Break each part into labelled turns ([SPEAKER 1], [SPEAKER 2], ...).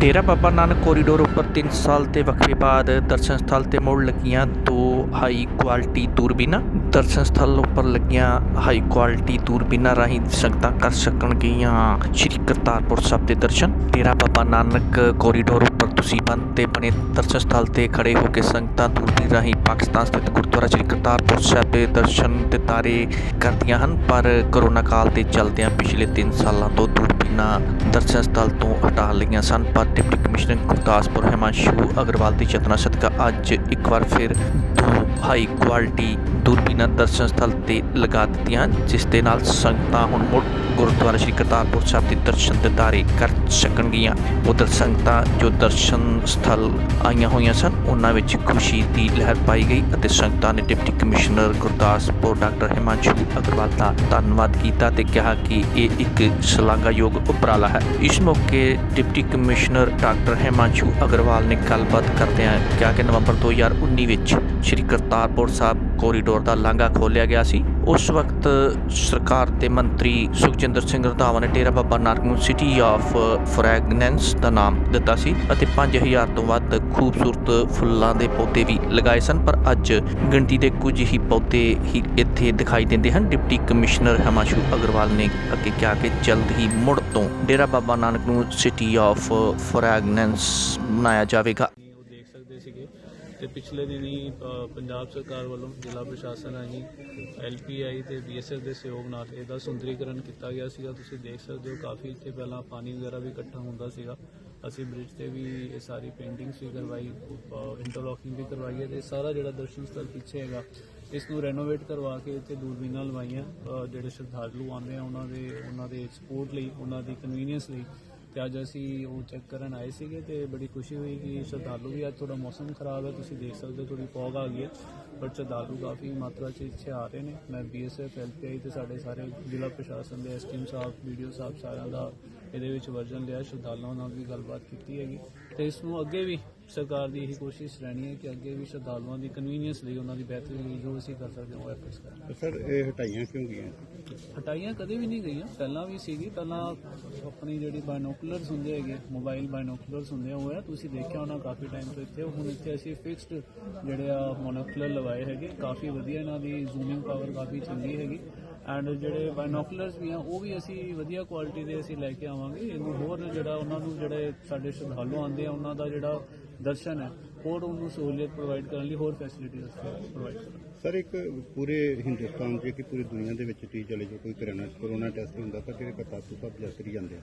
[SPEAKER 1] Dera Baba Nanak corridor ਉੱਪਰ 3 ਸਾਲ ਦੇ ਵਕਫੇ ਬਾਅਦ ਦਰਸ਼ਨ ਸਥਲ ਤੇ ਮੁੜ ਲੱਗੀਆਂ ਦੋ ਹਾਈ ਕੁਆਲਿਟੀ ਦੂਰਬੀਨਾਂ। ਦਰਸ਼ਨ ਸਥਲ ਉੱਪਰ ਲੱਗੀਆਂ ਹਾਈ ਕੁਆਲਿਟੀ ਦੂਰਬੀਨਾਂ ਰਾਹੀਂ ਸੰਗਤਾਂ ਕਰ ਸਕਣਗੀਆਂ ਸ਼੍ਰੀ ਕਰਤਾਰਪੁਰ ਸਾਹਿਬ ਦੇ ਦਰਸ਼ਨ। ਡੇਰਾ ਬਾਬਾ ਨਾਨਕ ਕੋਰੀਡੋਰ ਉੱਪਰ ਤੁਸੀਂ ਬੰਦ ਤੇ ਬਣੇ ਦਰਸ਼ਨ ਸਥਲ ਤੇ ਖੜੇ ਹੋ ਕੇ ਸੰਗਤਾਂ ਦੂਰਬੀਨ ਰਾਹੀਂ ਪਾਕਿਸਤਾਨ ਸਥਿਤ ਗੁਰਦੁਆਰਾ ਸ਼੍ਰੀ ਕਰਤਾਰਪੁਰ ਸਾਹਿਬ ਦੇ ਦਰਸ਼ਨ ਦਿਦਾਰੇ ਕਰਦੀਆਂ ਹਨ। ਪਰ ਕਰੋਨਾ ਕਾਲ ਦੇ ਚਲਦਿਆਂ ਪਿਛਲੇ 3 ਸਾਲਾਂ ਤੋਂ ਦੂਰਬੀਨਾਂ ਦਰਸ਼ਨ ਸਥਲ ਤੋਂ ਹਟਾ ਲਈਆਂ ਸਨ। ਪਰ ਡਿਪਟੀ ਕਮਿਸ਼ਨਰ ਗੁਰਦਾਸਪੁਰ ਹਿਮਾਂਸ਼ੂ ਅਗਰਵਾਲ ਦੀ ਯਤਨਾਂ ਸਦਕਾ ਅੱਜ ਇੱਕ ਵਾਰ ਫਿਰ ਦੋ ਹਾਈ ਕੁਆਲਿਟੀ ਦੂਰਬੀਨਾਂ ਦਰਸ਼ਨ ਸਥਲ ਤੇ ਲਗਾ ਦਿੱਤੀਆਂ ਹਨ, ਜਿਸ ਦੇ ਨਾਲ ਸੰਗਤਾਂ ਹੁਣ ਮੁੜ ਗੁਰਦੁਆਰਾ ਸ਼੍ਰੀ ਕਰਤਾਰਪੁਰ ਸਾਹਿਬ ਦੇ ਦਰਸ਼ਨ ਦਿਦਾਰੇ ਕਰ ਸਕਣਗੀਆਂ। ਉਧਰ ਸੰਗਤਾਂ ਜੋ ਦਰਸ਼ਨ ਸਥਲ ਆਈਆਂ ਹੋਈਆਂ ਸਨ, ਉਹਨਾਂ ਵਿੱਚ ਖੁਸ਼ੀ ਦੀ ਲਹਿਰ ਪਾਈ ਗਈ ਅਤੇ ਸੰਗਤਾਂ ਨੇ deputy commissioner Gurdaspur doctor Himanshu Agarwal ਦਾ ਧੰਨਵਾਦ ਕੀਤਾ ਤੇ ਕਿਹਾ ਕਿ ਇਹ ਇੱਕ ਸ਼ਲਾਘਾਯੋਗ ਉਪਰਾਲਾ ਹੈ। ਇਸ ਮੌਕੇ deputy commissioner doctor Himanshu Agarwal ਨੇ ਗੱਲਬਾਤ ਕਰਦਿਆਂ ਕਿਹਾ ਕਿ ਨਵੰਬਰ 2019 ਵਿੱਚ ਸ਼੍ਰੀ ਕਰਤਾਰਪੁਰ ਸਾਹਿਬ ਕੋਰੀਡੋਰ ਦਾ ਲਾਂਘਾ ਖੋਲਿਆ ਗਿਆ ਸੀ। ਉਸ ਵਕਤ ਸਰਕਾਰ ਦੇ ਮੰਤਰੀ ਸੁਖਜਿੰਦਰ ਸਿੰਘ ਰੰਧਾਵਾ ਨੇ ਡੇਰਾ ਬਾਬਾ ਨਾਨਕ ਨੂੰ ਸਿਟੀ ਆਫ ਫ੍ਰੈਗਨੈਂਸ ਦਾ ਨਾਮ ਦਿੱਤਾ ਸੀ ਅਤੇ 5000 ਤੋਂ ਵੱਧ ਖੂਬਸੂਰਤ ਫੁੱਲਾਂ ਦੇ ਪੌਦੇ ਵੀ ਲਗਾਏ ਸਨ, ਪਰ ਅੱਜ ਗਿਣਤੀ ਦੇ ਕੁਝ ਹੀ ਪੌਦੇ ਹੀ ਇੱਥੇ ਦਿਖਾਈ ਦਿੰਦੇ ਹਨ। ਡਿਪਟੀ ਕਮਿਸ਼ਨਰ ਹਮਾਸ਼ੂ ਅਗਰਵਾਲ ਨੇ ਅੱਗੇ ਕਿਹਾ ਕਿ ਜਲਦ ਹੀ ਮੁੜ ਤੋਂ ਡੇਰਾ ਬਾਬਾ ਨਾਨਕ ਨੂੰ ਸਿਟੀ ਆਫ ਫ੍ਰੈਗਨੈਂਸ ਬਣਾਇਆ ਜਾਵੇਗਾ।
[SPEAKER 2] ਉਹ ਦੇਖ ਸਕਦੇ ਸੀਗੇ। ਤੇ ਪਿਛਲੇ ਦਿਨੀ ਪੰਜਾਬ ਸਰਕਾਰ ਵੱਲੋਂ ਜ਼ਿਲ੍ਹਾ ਪ੍ਰਸ਼ਾਸਨ ਰਾਹੀਂ ਐਲਪੀਆਈ ਤੇ ਬੀਐਸਐਫ ਦੇ ਸਹਿਯੋਗ ਨਾਲ ਇਹਦਾ ਸੁੰਦਰੀਕਰਨ ਕੀਤਾ ਗਿਆ ਸੀਗਾ। ਤੁਸੀਂ ਦੇਖ ਸਕਦੇ ਹੋ ਕਾਫੀ ਇੱਥੇ ਪਹਿਲਾਂ ਪਾਣੀ ਵਗੈਰਾ ਵੀ ਇਕੱਠਾ ਹੁੰਦਾ ਸੀਗਾ। ਅਸੀਂ ਬ੍ਰਿਜ ਤੇ ਵੀ ਇਹ ਸਾਰੀ ਪੇਂਟਿੰਗਸ ਵੀ ਕਰਵਾਈ ਇੰਟਰਲੋਕਿੰਗ ਵੀ ਕਰਵਾਈ ਹੈ ਤੇ ਸਾਰਾ ਜਿਹੜਾ ਦਰਸ਼ਨ ਸਥਲ ਪਿੱਛੇ ਹੈਗਾ, ਇਸ ਨੂੰ ਰੈਨੋਵੇਟ ਕਰਵਾ ਕੇ ਇੱਥੇ ਦੂਰਬੀਨਾਂ ਲਵਾਈਆਂ ਜਿਹੜੇ ਸ਼ਰਧਾਲੂ ਆਉਂਦੇ ਆ ਉਹਨਾਂ ਦੇ ਉਹਨਾਂ ਦੇ ਸਪੋਰਟ ਲਈ, ਉਹਨਾਂ ਦੀ ਕਨਵੀਨੀਅੰਸ ਲਈ। ਤੇ ਅੱਜ ਅਸੀਂ ਉਹ ਚੈੱਕ ਕਰਨ ਆਏ ਸੀਗੇ ਤੇ ਬੜੀ ਖੁਸ਼ੀ ਹੋਈ ਕਿ ਸ਼ਰਧਾਲੂ ਵੀ ਅੱਜ ਥੋੜਾ ਮੌਸਮ ਖਰਾਬ ਹੈ, ਤੁਸੀਂ ਦੇਖ ਸਕਦੇ ਹੋ ਥੋੜੀ ਫੌਗ ਆ ਗਈ ਹੈ ਬਟ ਸ਼ਰਧਾਲੂ ਕਾਫੀ ਮਾਤਰਾ 'ਚ ਇੱਥੇ ਆ ਰਹੇ ਨੇ। ਮੈਂ ਬੀਐਸਐਫ ਐਲਪੀਆਈ ਤੇ ਸਾਡੇ ਸਾਰੇ ਜ਼ਿਲ੍ਹਾ ਪ੍ਰਸ਼ਾਸਨ ਦੇ ਐਸਟੀਐਮ ਸਾਹਿਬ ਵੀਡੀਓ ਸਾਹਿਬ ਸਾਰਿਆਂ ਦਾ ਇਹਦੇ ਵਿੱਚ ਵਰਜਨ ਲਿਆ, ਸ਼ਰਧਾਲੂਆਂ ਨਾਲ ਵੀ ਗੱਲਬਾਤ ਕੀਤੀ ਹੈਗੀ। ਤੇ ਇਸ ਨੂੰ ਅੱਗੇ ਵੀ ਸਰਕਾਰ ਦੀ ਇਹੀ ਕੋਸ਼ਿਸ਼ ਰਹਿਣੀ ਹੈ ਕਿ ਅੱਗੇ ਵੀ ਸ਼ਰਧਾਲੂਆਂ ਦੀ ਕਨਵੀਨੀਅੰਸ ਲਈ ਉਹਨਾਂ ਦੀ ਬਿਹਤਰੀ ਲਈ ਜੋ ਅਸੀਂ ਕਰ ਸਕਦੇ ਹਾਂ ਉਹ ਐਫਰਟਸ ਕਰਾਂਗੇ।
[SPEAKER 3] ਸਰ ਇਹ ਹਟਾਈਆਂ ਕਿਉਂ ਗਈਆਂ?
[SPEAKER 2] ਹਟਾਈਆਂ ਕਦੇ ਵੀ ਨਹੀਂ ਗਈਆਂ। ਪਹਿਲਾਂ ਵੀ ਸੀਗੀ ਪਹਿਲਾਂ ਆਪਣੀ ਜਿਹੜੀ ਬਾਇਨੋਕੂਲਰਸ ਹੁੰਦੇ ਹੈਗੇ ਮੋਬਾਈਲ ਬਾਇਨੋਕੂਲਰਸ ਹੁੰਦੇ ਉਹ ਆ। ਤੁਸੀਂ ਦੇਖਿਆ ਹੋਣਾ ਕਾਫੀ ਟਾਈਮ ਤੋਂ ਇੱਥੇ। ਹੁਣ ਇੱਥੇ ਅਸੀਂ ਫਿਕਸਡ ਜਿਹੜੇ ਆ ਮੋਨੋਕੂਲਰ ਲਵਾਏ ਹੈਗੇ। ਕਾਫੀ ਵਧੀਆ ਇਹਨਾਂ ਦੀ ਜ਼ੂਮਿੰਗ ਪਾਵਰ ਕਾਫੀ ਚੰਗੀ ਹੈਗੀ। ਐਂਡ ਜਿਹੜੇ ਬਾਇਨੋਕੂਲਰਸ ਵੀ ਆ, ਉਹ ਵੀ ਅਸੀਂ ਵਧੀਆ ਕੁਆਲਿਟੀ ਦੇ ਅਸੀਂ ਲੈ ਕੇ ਆਵਾਂਗੇ। ਇਹਨੂੰ ਹੋਰ ਜਿਹੜਾ ਉਹਨਾਂ ਨੂੰ ਜਿਹੜੇ ਸਾਡੇ ਸ਼ਰਧਾਲੂ ਆਉਂਦੇ ਆ, ਉਹਨਾਂ ਦਾ ਜਿਹੜਾ ਦਰਸ਼ਨ ਹੈ, ਹੋਰ ਉਹਨੂੰ ਸਹੂਲੀਅਤ ਪ੍ਰੋਵਾਈਡ ਕਰਨ ਲਈ ਹੋਰ ਫੈਸਿਲਿਟੀਜ਼ ਪ੍ਰੋਵਾਈਡ ਕਰਾਂਗੇ।
[SPEAKER 3] ਸਰ, ਇੱਕ ਪੂਰੇ ਹਿੰਦੁਸਤਾਨ 'ਚ ਕਿ ਪੂਰੀ ਦੁਨੀਆ ਦੇ ਵਿੱਚ ਟੀ ਚਲੇ ਜੋ ਕੋਈ ਕਰੋਨਾ ਕਰੋਨਾ ਟੈਸਟ ਹੁੰਦਾ ਤਾਂ ਜਿਹੜੇ ਕਰਤਾਰਪੁਰ ਸਾਹਿਬ ਯਾਤਰੀ ਜਾਂਦੇ ਆ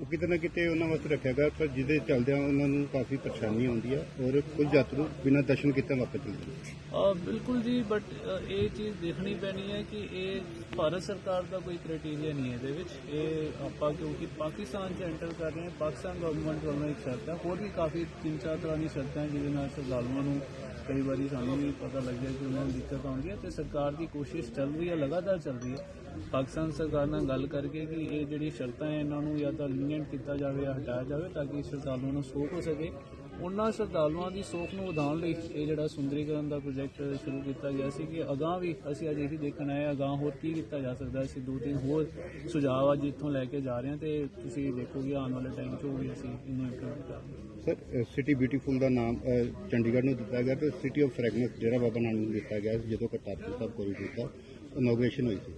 [SPEAKER 3] ਉਹ ਕਿਤੇ ਨਾ ਕਿਤੇ ਉਹਨਾਂ ਵਾਸਤੇ ਰੱਖਿਆ ਗਿਆ, ਪਰ ਜਿਹਦੇ ਚੱਲਦਿਆਂ ਉਹਨਾਂ ਨੂੰ ਕਾਫੀ ਪਰੇਸ਼ਾਨੀ ਆਉਂਦੀ ਆ ਔਰ ਕੁਝ ਯਾਤਰੂ ਬਿਨਾਂ ਦਰਸ਼ਨ ਕੀਤੇ ਵਾਪਸ ਚਲੇ ਜਾਂਦੇ
[SPEAKER 2] ਆ ਬਿਲਕੁਲ ਜੀ ਬਟ ਇਹ ਚੀਜ਼ ਦੇਖਣੀ ਪੈਣੀ ਹੈ ਕਿ ਇਹ ਭਾਰਤ ਸਰਕਾਰ ਦਾ ਕੋਈ ਕ੍ਰਾਈਟੇਰੀਆ ਨਹੀਂ ਹੈ ਇਹਦੇ ਵਿੱਚ। ਇਹ ਆਪਾਂ ਕਿਉਂਕਿ ਪਾਕਿਸਤਾਨ 'ਚ ਐਂਟਰ ਕਰ ਰਹੇ ਹਾਂ, ਪਾਕਿਸਤਾਨ ਗਵਰਨਮੈਂਟ ਵੱਲੋਂ ਇੱਕ ਸ਼ਰਤ ਹੈ। ਹੋਰ ਵੀ ਕਾਫੀ ਤਿੰਨ ਚਾਰ ਤਰ੍ਹਾਂ ਦੀ ਸ਼ਰਤਾਂ ਹੈ ਜਿਹਦੇ ਨਾਲ ਸ਼ਰਧਾਲੂਆਂ ਨੂੰ ਕਈ ਵਾਰੀ ਸਾਨੂੰ ਵੀ ਪਤਾ ਲੱਗਿਆ ਕਿ ਉਹਨਾਂ ਨੂੰ ਦਿੱਕਤ ਆਉਂਦੀ ਹੈ ਤੇ ਸਰਕਾਰ ਦੀ ਕੋਸ਼ਿਸ਼ ਚੱਲ ਰਹੀ ਹੈ, ਲਗਾਤਾਰ ਚੱਲ ਰਹੀ ਹੈ। ਪਾਕਿਸਤਾਨ ਸਰਕਾਰ ਨਾਲ ਗੱਲ ਕਰਕੇ ਕਿ ਇਹ ਜਿਹੜੀ ਸ਼ਰਤਾਂ ਹੈ ਇਹਨਾਂ ਨੂੰ ਜਾਂ ਤਾਂ ਲੀਨੀਅੰਟ ਕੀਤਾ ਜਾਵੇ ਜਾਂ ਹਟਾਇਆ ਜਾਵੇ ਤਾਂ ਕਿ ਸ਼ਰਧਾਲੂਆਂ ਨੂੰ ਸੋਖ ਹੋ ਸਕੇ। ਉਹਨਾਂ ਸ਼ਰਧਾਲੂਆਂ ਦੀ ਸੋਖ ਨੂੰ ਵਧਾਉਣ ਲਈ ਇਹ ਜਿਹੜਾ ਸੁੰਦਰੀਕਰਨ ਦਾ ਪ੍ਰੋਜੈਕਟ ਸ਼ੁਰੂ ਕੀਤਾ ਗਿਆ ਸੀ ਕਿ ਅਗਾਹ ਵੀ ਅਸੀਂ ਅੱਜ ਇਹੀ ਦੇਖਣ ਆਏ ਹਾਂ, ਅਗਾਂਹ ਹੋਰ ਕੀ ਕੀਤਾ ਜਾ ਸਕਦਾ ਅਸੀਂ ਦੋ ਤਿੰਨ ਹੋਰ ਸੁਝਾਅ ਅੱਜ ਇੱਥੋਂ ਲੈ ਕੇ ਜਾ ਰਹੇ ਹਾਂ ਤੇ ਤੁਸੀਂ ਦੇਖੋਗੇ ਆਉਣ ਵਾਲੇ ਟਾਈਮ 'ਚ ਵੀ ਅਸੀਂ ਇਹਨੂੰ ਇੰਪਲੀਮੈਂਟ ਕਰਾਂਗੇ
[SPEAKER 3] ਸਰ ਸਿਟੀ ਬਿਊਟੀਫੁਲ ਦਾ ਨਾਮ ਚੰਡੀਗੜ੍ਹ ਨੂੰ ਦਿੱਤਾ ਗਿਆ ਤੇ ਸਿਟੀ ਆਫ ਫ੍ਰੈਗਨੈਂਸ ਜਿਹੜਾ ਬਾਬਾ ਨਾਨਕ ਨੂੰ ਦਿੱਤਾ ਗਿਆ ਸੀ ਜਦੋਂ ਕਰਤਾਰਪੁਰ ਸਾਹਿਬ ਕੋਰੀਡੋਰ ਦਾ ਇਨੋਗ੍ਰੇਸ਼ਨ ਹੋਈ ਸੀ।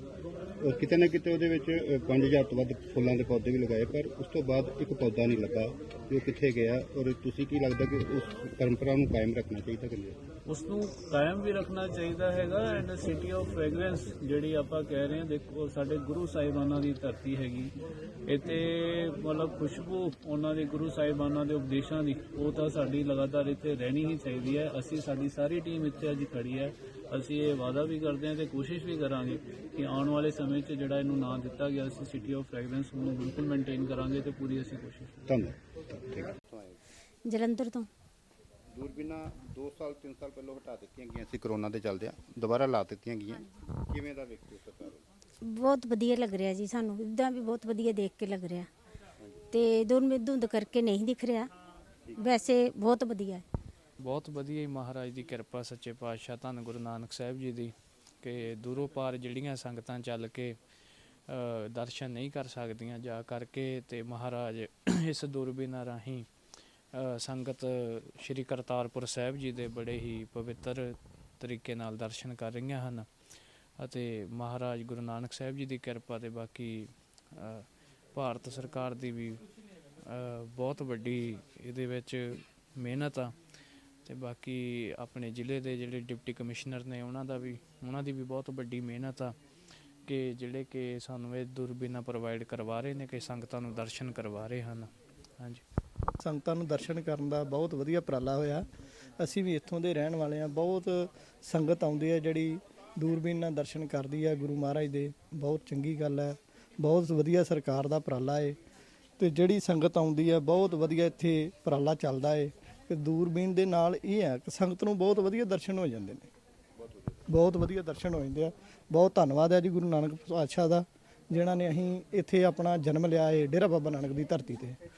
[SPEAKER 3] ਔਰ ਕਿਤੇ ਨਾ ਕਿਤੇ ਉਹਦੇ ਵਿੱਚ ਅ, 5000 ਤੋਂ ਵੱਧ ਫੁੱਲਾਂ ਦੇ ਪੌਦੇ ਵੀ ਲਗਾਏ ਪਰ ਉਸ ਤੋਂ ਬਾਅਦ ਇੱਕ ਪੌਦਾ ਨਹੀਂ ਲੱਗਾ ਕਿ ਉਹ ਕਿੱਥੇ ਗਿਆ ਔਰ ਤੁਸੀਂ ਕੀ ਲੱਗਦਾ ਕਿ ਉਸ ਪਰੰਪਰਾ ਨੂੰ ਕਾਇਮ ਰੱਖਣਾ ਚਾਹੀਦਾ ਕਿ ਨਹੀਂ?
[SPEAKER 2] ਉਸ ਨੂੰ ਕਾਇਮ ਵੀ ਰੱਖਣਾ ਚਾਹੀਦਾ ਹੈਗਾ ਐਂਡ ਸਿਟੀ ਆਫ ਫ੍ਰੈਗਰੈਂਸ ਜਿਹੜੀ ਆਪਾਂ ਕਹਿ ਰਹੇ ਹਾਂ ਦੇਖੋ ਸਾਡੇ ਗੁਰੂ ਸਾਹਿਬਾਨਾਂ ਦੀ ਧਰਤੀ ਹੈਗੀ। ਇੱਥੇ ਮਤਲਬ ਖੁਸ਼ਬੂ ਉਹਨਾਂ ਦੇ ਗੁਰੂ ਸਾਹਿਬਾਨਾਂ ਦੇ ਉਪਦੇਸ਼ਾਂ ਦੀ ਉਹ ਤਾਂ ਸਾਡੀ ਲਗਾਤਾਰ ਇੱਥੇ ਰਹਿਣੀ ਹੀ ਚਾਹੀਦੀ ਹੈ। ਅਸੀਂ ਸਾਡੀ ਸਾਰੀ ਟੀਮ ਇੱਥੇ ਅੱਜ ਖੜੀ ਹੈ। ਅਸੀਂ ਇਹ ਵਾਅਦਾ ਵੀ ਕਰਦੇ ਹਾਂ ਤੇ ਕੋਸ਼ਿਸ਼ ਵੀ ਕਰਾਂਗੇ ਕਿ ਆਉਣ ਵਾਲੇ ਸਮੇਂ 'ਚ ਜਿਹੜਾ ਇਹਨੂੰ ਨਾਂ ਦਿੱਤਾ ਗਿਆ ਸੀ ਸਿਟੀ ਆਫ ਫ੍ਰੈਗਰੈਂਸ ਨੂੰ ਬਿਲਕੁਲ ਮੇਨਟੇਨ ਕਰਾਂਗੇ ਤੇ ਪੂਰੀ ਅਸੀਂ ਕੋਸ਼ਿਸ਼
[SPEAKER 3] ਧੰਨਵਾਦ।
[SPEAKER 4] ਜਲੰਧਰ ਤੋਂ।
[SPEAKER 3] ਦੂਰਬੀਨਾਂ 2 ਸਾਲ 3 ਸਾਲ ਪਹਿਲਾਂ ਹਟਾ ਦਿੱਤੀਆਂ ਗਈਆਂ ਸੀ ਕਰੋਨਾ ਦੇ ਚੱਲਦਿਆਂ। ਦੁਬਾਰਾ ਲਾ ਦਿੱਤੀਆਂ ਗਈਆਂ। ਕਿਵੇਂ ਦਾ ਵੇਖਦੇ ਹੋ ਸਰਕਾਰ
[SPEAKER 4] ਬਹੁਤ ਵਧੀਆ ਲੱਗ ਰਿਹਾ ਜੀ ਸਾਨੂੰ। ਇਦਾਂ ਵੀ ਬਹੁਤ ਵਧੀਆ ਦੇਖ ਕੇ ਲੱਗ ਰਿਹਾ। ਤੇ ਦੁਰ ਧੁੰਦ ਕਰਕੇ ਨਹੀਂ ਦਿਖ ਰਿਹਾ। ਵੈਸੇ ਬਹੁਤ ਵਧੀਆ। ਹੈ
[SPEAKER 5] ਬਹੁਤ ਵਧੀਆ ਹੀ ਮਹਾਰਾਜ ਦੀ ਕਿਰਪਾ, ਸੱਚੇ ਪਾਤਸ਼ਾਹ ਧੰਨ ਗੁਰੂ ਨਾਨਕ ਸਾਹਿਬ ਜੀ ਦੀ, ਕਿ ਦੂਰੋਂ ਪਾਰ ਜਿਹੜੀਆਂ ਸੰਗਤਾਂ ਚੱਲ ਕੇ ਦਰਸ਼ਨ ਨਹੀਂ ਕਰ ਸਕਦੀਆਂ ਜਾ ਕਰਕੇ ਤੇ ਮਹਾਰਾਜ ਇਸ ਦੂਰਬੀਨਾਂ ਰਾਹੀਂ ਸੰਗਤ ਸ੍ਰੀ ਕਰਤਾਰਪੁਰ ਸਾਹਿਬ ਜੀ ਦੇ ਬੜੇ ਹੀ ਪਵਿੱਤਰ ਤਰੀਕੇ ਨਾਲ ਦਰਸ਼ਨ ਕਰ ਰਹੀਆਂ ਹਨ ਅਤੇ ਮਹਾਰਾਜ ਗੁਰੂ ਨਾਨਕ ਸਾਹਿਬ ਜੀ ਦੀ ਕਿਰਪਾ ਤੇ ਬਾਕੀ ਭਾਰਤ ਸਰਕਾਰ ਦੀ ਵੀ ਬਹੁਤ ਵੱਡੀ ਇਹਦੇ ਵਿੱਚ ਮਿਹਨਤ ਆ। ਤੇ ਬਾਕੀ ਆਪਣੇ ਜ਼ਿਲ੍ਹੇ ਦੇ ਜਿਹੜੇ ਡਿਪਟੀ ਕਮਿਸ਼ਨਰ ਨੇ ਉਹਨਾਂ ਦਾ ਵੀ, ਉਹਨਾਂ ਦੀ ਵੀ ਬਹੁਤ ਵੱਡੀ ਮਿਹਨਤ ਆ ਕਿ ਜਿਹੜੇ ਕਿ ਸਾਨੂੰ ਇਹ ਦੂਰਬੀਨਾਂ ਪ੍ਰੋਵਾਈਡ ਕਰਵਾ ਰਹੇ ਨੇ, ਕਿ ਸੰਗਤਾਂ ਨੂੰ ਦਰਸ਼ਨ ਕਰਵਾ ਰਹੇ ਹਨ। ਹਾਂਜੀ।
[SPEAKER 6] ਸੰਗਤਾਂ ਨੂੰ ਦਰਸ਼ਨ ਕਰਨ ਦਾ ਬਹੁਤ ਵਧੀਆ ਉਪਰਾਲਾ ਹੋਇਆ। ਅਸੀਂ ਵੀ ਇੱਥੋਂ ਦੇ ਰਹਿਣ ਵਾਲੇ ਆ ਬਹੁਤ ਸੰਗਤ ਆਉਂਦੀ ਹੈ ਜਿਹੜੀ ਦੂਰਬੀਨ ਨਾਲ ਦਰਸ਼ਨ ਕਰਦੀ ਹੈ। ਗੁਰੂ ਮਹਾਰਾਜ ਦੇ ਬਹੁਤ ਚੰਗੀ ਗੱਲ ਹੈ। ਬਹੁਤ ਵਧੀਆ ਸਰਕਾਰ ਦਾ ਉਪਰਾਲਾ ਹੈ ਤੇ ਜਿਹੜੀ ਸੰਗਤ ਆਉਂਦੀ ਹੈ, ਬਹੁਤ ਵਧੀਆ ਇੱਥੇ ਉਪਰਾਲਾ ਚੱਲਦਾ ਹੈ ਕਿ ਦੂਰਬੀਨ ਦੇ ਨਾਲ ਇਹ ਹੈ ਕਿ ਸੰਗਤ ਨੂੰ ਬਹੁਤ ਵਧੀਆ ਦਰਸ਼ਨ ਹੋ ਜਾਂਦੇ ਨੇ। ਬਹੁਤ ਵਧੀਆ ਦਰਸ਼ਨ ਹੋ ਜਾਂਦੇ ਆ। ਬਹੁਤ ਧੰਨਵਾਦ ਹੈ ਜੀ ਗੁਰੂ ਨਾਨਕ ਪਾਤਸ਼ਾਹ ਦਾ, ਜਿਨ੍ਹਾਂ ਨੇ ਅਸੀਂ ਇੱਥੇ ਆਪਣਾ ਜਨਮ ਲਿਆ ਹੈ ਡੇਰਾ ਬਾਬਾ ਨਾਨਕ ਦੀ ਧਰਤੀ ਤੇ।